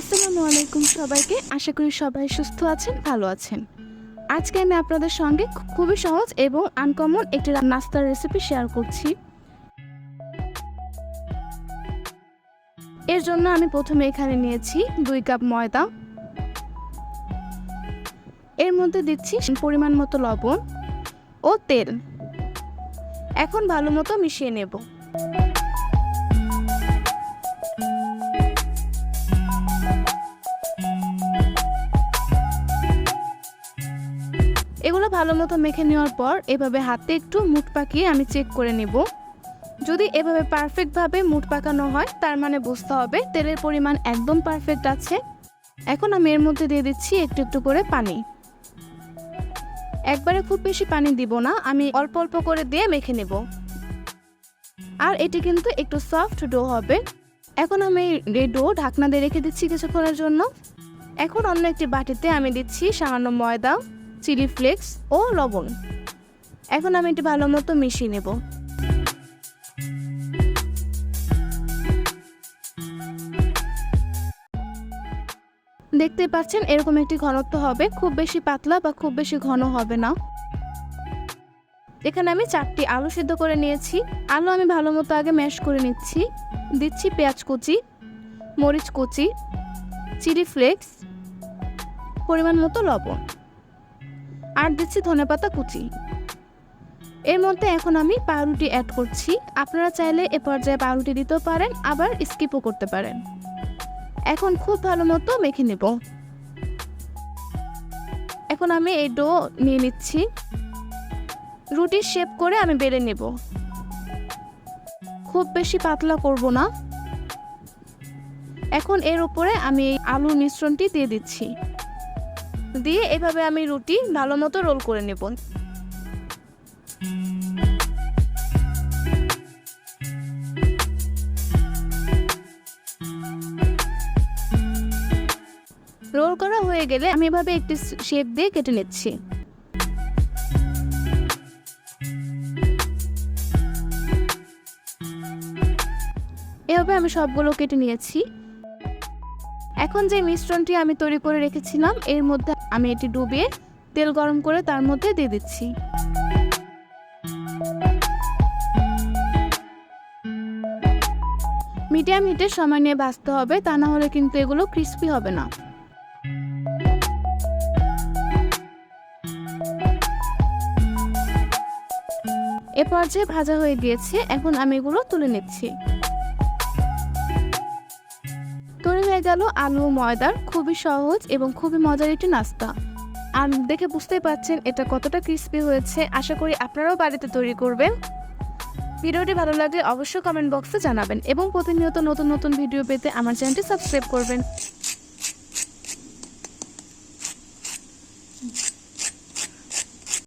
আসসালামু আলাইকুম সবাইকে। আশা করি সবাই সুস্থ আছেন, ভালো আছেন। আজকে আমি আপনাদের সঙ্গে খুবই সহজ এবং আনকমন একটি নাস্তার রেসিপি শেয়ার করছি। এর জন্য আমি প্রথমে এখানে নিয়েছি দুই কাপ ময়দা। এর মধ্যে দিচ্ছি পরিমাণ মতো লবণ ও তেল। এখন ভালো মতো মিশিয়ে নেব। ভালো মতো মেখে নেওয়ার পর এভাবে হাতে একটু মুঠ পাকিয়ে আমি চেক করে নেব। যদি এভাবে পারফেক্টভাবে মুঠ পাকানো হয়, তার মানে বুঝতে হবে তেলের পরিমাণ একদম পারফেক্ট আছে। এখন আমি এর মধ্যে দিয়ে দিচ্ছি একটু একটু করে পানি। একবারে খুব বেশি পানি দিব না, আমি অল্প অল্প করে দিয়ে মেখে নেব। আর এটি কিন্তু একটু সফট ডো হবে। এখন আমি এই ডো ঢাকনা দিয়ে রেখে দিচ্ছি কিছুক্ষণের জন্য। এখন অন্য একটি বাটিতে আমি দিচ্ছি সামান্য ময়দা। চিলি ফ্লেক্স ও লবণ। এখন আমি এটি ভালো মতো মিশিয়ে নেব। দেখতে পাচ্ছেন, এরকম একটি ঘনত্ব হবে। খুব বেশি পাতলা বা খুব বেশি ঘন হবে না। এখানে আমি চারটি আলু সিদ্ধ করে নিয়েছি। আলু আমি ভালো মতো আগে ম্যাশ করে নিচ্ছি। দিচ্ছি পেঁয়াজ কুচি, মরিচ কুচি, চিলি ফ্লেক্স, পরিমাণ মতো লবণ। আর দিচ্ছি ধনেপাতা কুচি। এর মধ্যে এখন আমি পাউরুটি অ্যাড করছি। আপনারা চাইলে এ পর্যায়ে পাউরুটি দিতেও পারেন, আবার স্কিপও করতে পারেন। এখন খুব ভালো মতো মেখে নেব। এখন আমি এই ডো নিয়ে নিচ্ছি। রুটির শেপ করে আমি বেড়ে নেব। খুব বেশি পাতলা করব না। এখন এর উপরে আমি আলুর মিশ্রণটি দিয়ে দিচ্ছি। দিয়ে এভাবে আমি রুটি ভালো মতো রোল করে নেব। রোল করা হয়ে গেলে আমি এভাবে একটি শেপ দিয়ে কেটে নিচ্ছি। এভাবে আমি সবগুলো কেটে নিয়েছি। এখন যে মিশ্রণটি আমি তৈরি করে রেখেছিলাম, এর মধ্যে আমি এটি ডুবিয়ে তেল গরম করে তার মধ্যে দিয়ে দিচ্ছি। মিডিয়াম হিটে সময় নিয়ে ভাজতে হবে, তা না হলে কিন্তু এগুলো ক্রিস্পি হবে না। এ পর্যায়ে ভাজা হয়ে গিয়েছে, এখন আমি এগুলো তুলে নিচ্ছি। হয়ে গেল? আলু ময়দার। খুবই সহজ এবং খুবই মজার একটি নাস্তা। আর দেখে বুঝতেই পারছেন এটা কতটা ক্রিস্পি হয়েছে। আশা করি আপনারাও বাড়িতে তৈরি করবেন। ভিডিওটি ভালো লাগলে অবশ্যই কমেন্ট বক্সে জানাবেন এবং প্রতিনিয়ত নতুন নতুন ভিডিও পেতে আমার চ্যানেলটি সাবস্ক্রাইব করবেন।